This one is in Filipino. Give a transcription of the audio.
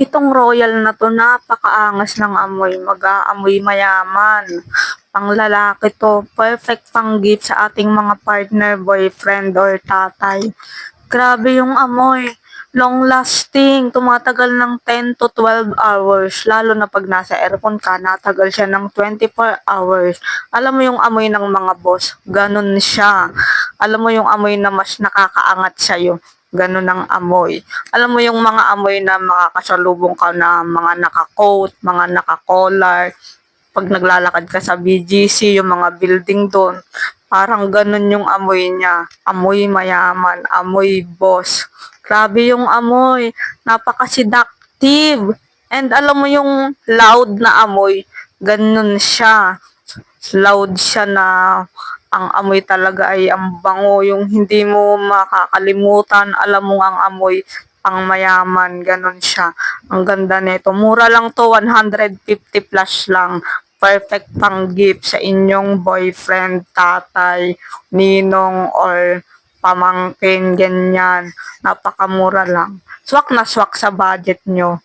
Itong royal na to, napakaangas ng amoy. Mag-aamoy mayaman. Pang lalaki to. Perfect pang gift sa ating mga partner, boyfriend, or tatay. Grabe yung amoy. Long lasting. Tumatagal ng 10 to 12 hours. Lalo na pag nasa aircon ka, natagal siya ng 24 hours. Alam mo yung amoy ng mga boss? Ganon siya. Alam mo yung amoy na mas nakakaangat sa'yo? Ganon ang amoy. Alam mo yung mga amoy na makakasalubong ka na mga naka-coat, mga naka-collar, pag naglalakad ka sa BGC, yung mga building doon, parang ganun yung amoy niya. Amoy mayaman, amoy boss. Grabe yung amoy. Napaka-seductive. And alam mo yung loud na amoy, ganun siya. Loud siya na ang amoy talaga ay ang bango, yung hindi mo makakalimutan, alam mo ang amoy pang mayaman, ganun siya. Ang ganda nito. Mura lang to, 150 plus lang. Perfect pang gift sa inyong boyfriend, tatay, ninong, or pamangkin, ganyan. Napakamura lang. Swak na swak sa budget nyo.